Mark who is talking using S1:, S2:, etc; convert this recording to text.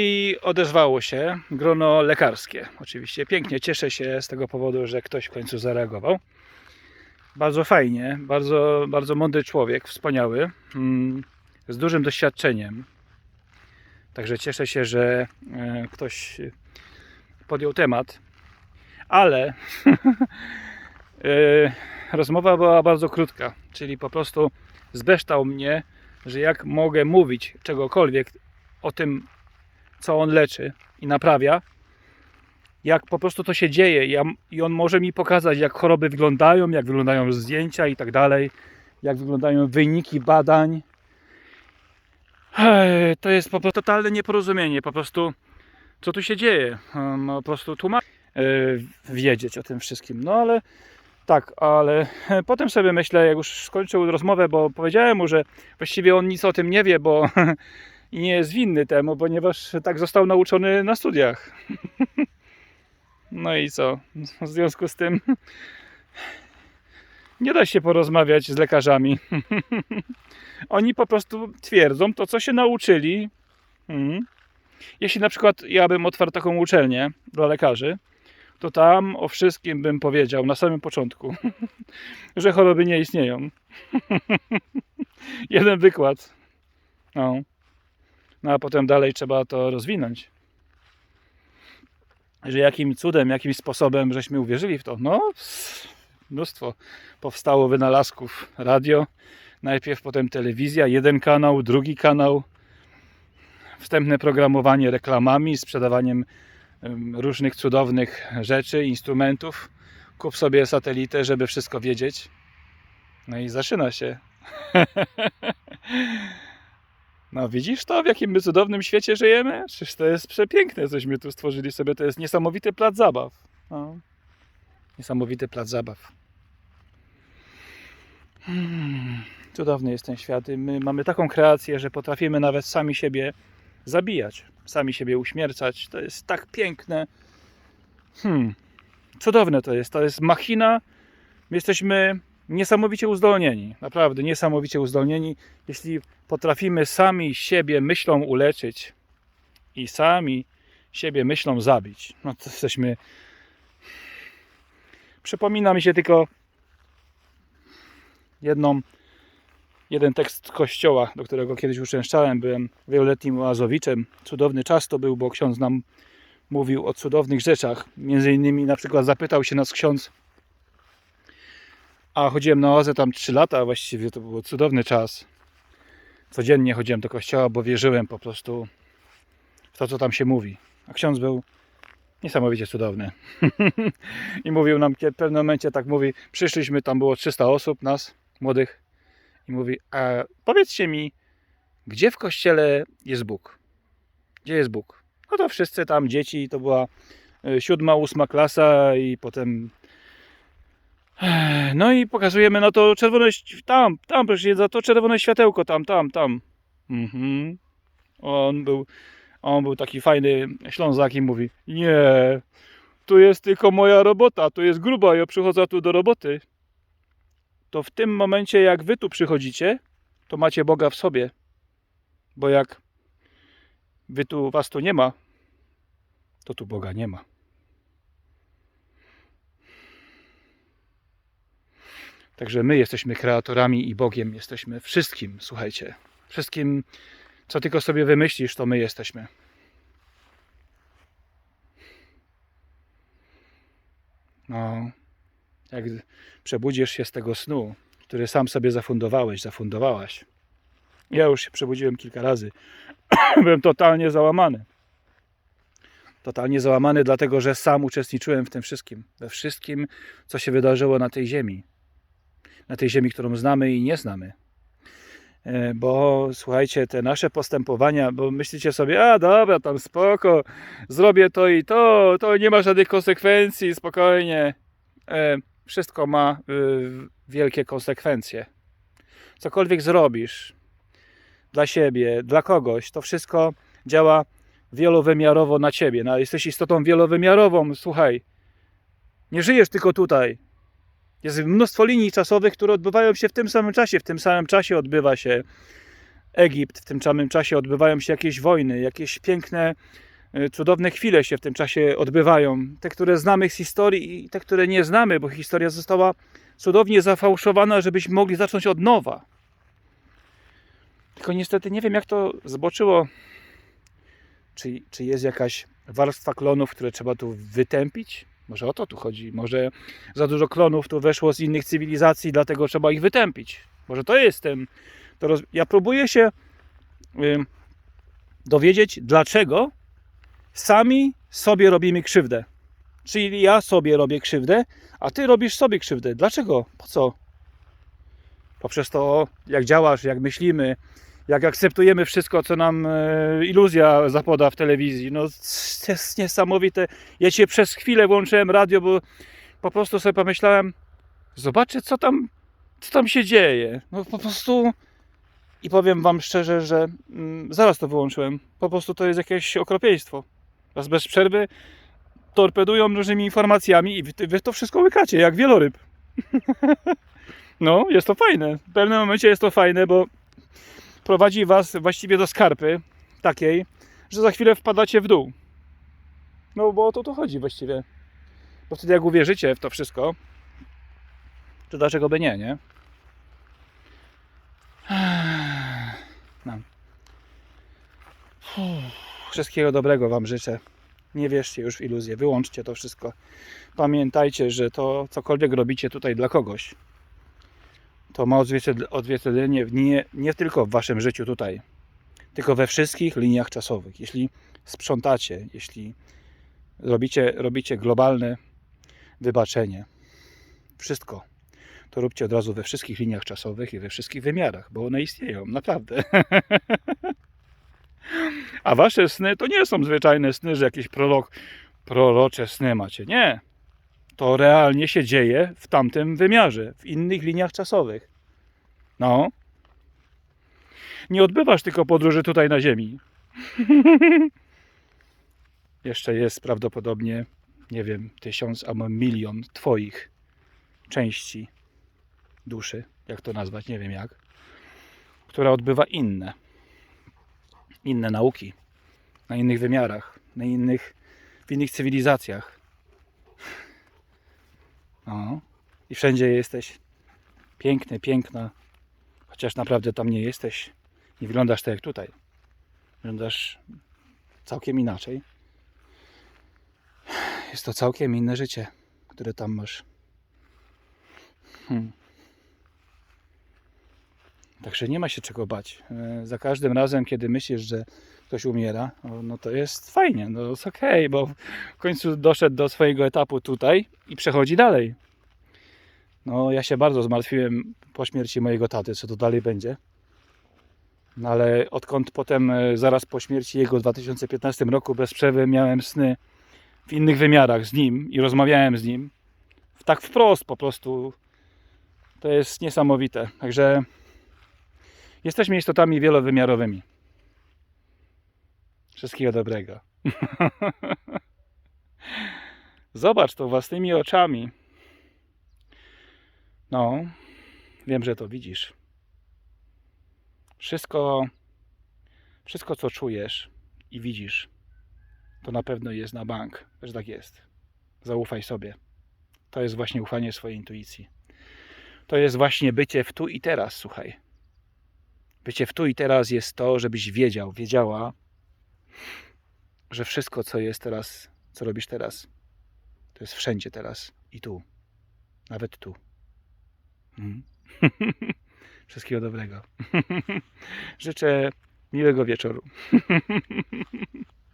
S1: I odezwało się grono lekarskie. Oczywiście pięknie cieszę się z tego powodu, że ktoś w końcu zareagował. Bardzo fajnie, bardzo, bardzo mądry człowiek, wspaniały, mm, z dużym doświadczeniem. Także cieszę się, że e, ktoś podjął temat, ale e, rozmowa była bardzo krótka, czyli po prostu zbeształ mnie, że jak mogę mówić czegokolwiek o tym, co on leczy i naprawia, jak po prostu to się dzieje. Ja, i on może mi pokazać, jak choroby wyglądają, jak wyglądają zdjęcia i tak dalej, jak wyglądają wyniki badań. Ej, To jest po prostu totalne nieporozumienie, po prostu co tu się dzieje, Um, po prostu tłumaczyć, wiedzieć o tym wszystkim, no ale tak, ale potem sobie myślę, jak już skończył rozmowę, bo powiedziałem mu, że właściwie on nic o tym nie wie, bo i nie jest winny temu, ponieważ tak został nauczony na studiach. No i co? W związku z tym nie da się porozmawiać z lekarzami. Oni po prostu twierdzą to, co się nauczyli. Mhm. Jeśli na przykład ja bym otwarł taką uczelnię dla lekarzy, to tam o wszystkim bym powiedział na samym początku, że choroby nie istnieją. Jeden wykład. No. No a potem dalej trzeba to rozwinąć. Że jakim cudem, jakim sposobem żeśmy uwierzyli w to? No, mnóstwo powstało wynalazków. Radio, najpierw potem telewizja, jeden kanał, drugi kanał, wstępne programowanie reklamami, sprzedawaniem em, różnych cudownych rzeczy, instrumentów. Kup sobie satelitę, żeby wszystko wiedzieć. No i zaczyna się. No widzisz to, w jakim my cudownym świecie żyjemy? Przecież to jest przepiękne, cośmy tu stworzyli sobie. To jest niesamowity plac zabaw. No. Niesamowity plac zabaw. Hmm. Cudowny jest ten świat. My mamy taką kreację, że potrafimy nawet sami siebie zabijać, sami siebie uśmiercać. To jest tak piękne. Hmm. Cudowne to jest. To jest machina. My jesteśmy niesamowicie uzdolnieni. Naprawdę niesamowicie uzdolnieni. Jeśli potrafimy sami siebie myślą uleczyć i sami siebie myślą zabić, no to jesteśmy. Przypomina mi się tylko jedną, jeden tekst kościoła, do którego kiedyś uczęszczałem. Byłem wieloletnim oazowiczem. Cudowny czas to był, bo ksiądz nam mówił o cudownych rzeczach. Między innymi na przykład zapytał się nas ksiądz, a chodziłem na oazę tam 3 lata, właściwie to był cudowny czas. Codziennie chodziłem do kościoła, bo wierzyłem po prostu w to, co tam się mówi. A ksiądz był niesamowicie cudowny. I mówił nam, kiedy w pewnym momencie tak mówi, przyszliśmy, tam było 300 osób, nas, młodych, i mówi, a powiedzcie mi, gdzie w kościele jest Bóg? Gdzie jest Bóg? No to wszyscy tam, dzieci, to była y, siódma, ósma klasa i potem no i pokazujemy na to czerwone, tam, tam proszę za to czerwone światełko, tam, tam, tam. Mhm. On był, on był taki fajny Ślązak i mówi, nie, tu jest tylko moja robota, tu jest gruba, ja przychodzę tu do roboty. To w tym momencie, jak wy tu przychodzicie, to macie Boga w sobie. Bo jak wy tu, was tu nie ma, to tu Boga nie ma. Także my jesteśmy kreatorami i Bogiem jesteśmy wszystkim, słuchajcie. Wszystkim, co tylko sobie wymyślisz, to my jesteśmy. No, jak przebudzisz się z tego snu, który sam sobie zafundowałeś, zafundowałaś. Ja już się przebudziłem kilka razy. Byłem totalnie załamany. Totalnie załamany, dlatego że sam uczestniczyłem w tym wszystkim. We wszystkim, co się wydarzyło na tej ziemi na tej ziemi, którą znamy i nie znamy. E, Bo słuchajcie, te nasze postępowania, bo myślicie sobie, a dobra, tam spoko, zrobię to i to, to nie ma żadnych konsekwencji, spokojnie. E, Wszystko ma y, wielkie konsekwencje. Cokolwiek zrobisz dla siebie, dla kogoś, to wszystko działa wielowymiarowo na ciebie. No, jesteś istotą wielowymiarową, słuchaj. Nie żyjesz tylko tutaj, jest mnóstwo linii czasowych, które odbywają się w tym samym czasie. W tym samym czasie odbywa się Egipt, w tym samym czasie odbywają się jakieś wojny, jakieś piękne, y, cudowne chwile się w tym czasie odbywają. Te, które znamy z historii i te, które nie znamy, bo historia została cudownie zafałszowana, żebyśmy mogli zacząć od nowa. Tylko niestety nie wiem, jak to zboczyło. Czy, czy jest jakaś warstwa klonów, które trzeba tu wytępić? Może o to tu chodzi. Może za dużo klonów tu weszło z innych cywilizacji, dlatego trzeba ich wytępić. Może to jest ten. To roz... Ja próbuję się y, dowiedzieć, dlaczego sami sobie robimy krzywdę. Czyli ja sobie robię krzywdę, a ty robisz sobie krzywdę. Dlaczego? Po co? Poprzez to, jak działasz, jak myślimy, jak akceptujemy wszystko, co nam e, iluzja zapoda w telewizji. No, to jest niesamowite. Ja cię przez chwilę włączyłem radio, bo po prostu sobie pomyślałem, zobaczę, co tam, co tam się dzieje. No po prostu. I powiem wam szczerze, że mm, zaraz to wyłączyłem. Po prostu to jest jakieś okropieństwo. Was bez przerwy torpedują różnymi informacjami i wy, wy to wszystko łykacie, jak wieloryb. no, jest to fajne. W pewnym momencie jest to fajne, bo prowadzi was właściwie do skarpy takiej, że za chwilę wpadacie w dół. No bo o to tu chodzi właściwie. Bo wtedy jak uwierzycie w to wszystko, to dlaczego by nie, nie? No. Wszystkiego dobrego Wam życzę. Nie wierzcie już w iluzję, wyłączcie to wszystko. Pamiętajcie, że to cokolwiek robicie tutaj dla kogoś, to ma odzwierciedl- odzwierciedlenie nie, nie tylko w Waszym życiu tutaj, tylko we wszystkich liniach czasowych. Jeśli sprzątacie, jeśli robicie, robicie globalne wybaczenie, wszystko, to róbcie od razu we wszystkich liniach czasowych i we wszystkich wymiarach, bo one istnieją, naprawdę. A wasze sny to nie są zwyczajne sny, że jakieś prorok, prorocze sny macie. Nie. To realnie się dzieje w tamtym wymiarze, w innych liniach czasowych. No. Nie odbywasz tylko podróży tutaj na Ziemi. Jeszcze jest prawdopodobnie, nie wiem, tysiąc albo milion Twoich części duszy, jak to nazwać, nie wiem jak, która odbywa inne, inne nauki, na innych wymiarach, na innych, w innych cywilizacjach. No. I wszędzie jesteś piękny, piękna, chociaż naprawdę tam nie jesteś, nie wyglądasz tak jak tutaj. Wyglądasz całkiem inaczej. Jest to całkiem inne życie, które tam masz. Hmm. Także nie ma się czego bać. E, Za każdym razem, kiedy myślisz, że ktoś umiera, no to jest fajnie, no jest okej, bo w końcu doszedł do swojego etapu tutaj i przechodzi dalej. No, ja się bardzo zmartwiłem po śmierci mojego taty, co to dalej będzie. No ale odkąd potem, e, zaraz po śmierci jego w 2015 roku, bez przerwy miałem sny w innych wymiarach z nim i rozmawiałem z nim, tak wprost po prostu, to jest niesamowite. Także jesteśmy istotami wielowymiarowymi. Wszystkiego dobrego. Zobacz to własnymi oczami. No, wiem, że to widzisz. Wszystko, wszystko co czujesz i widzisz, to na pewno jest na bank, że tak jest. Zaufaj sobie. To jest właśnie ufanie swojej intuicji. To jest właśnie bycie w tu i teraz, słuchaj. Bycie w tu i teraz jest to, żebyś wiedział, wiedziała, że wszystko, co jest teraz, co robisz teraz, to jest wszędzie teraz i tu. Nawet tu. Mhm. Wszystkiego dobrego. Życzę miłego wieczoru.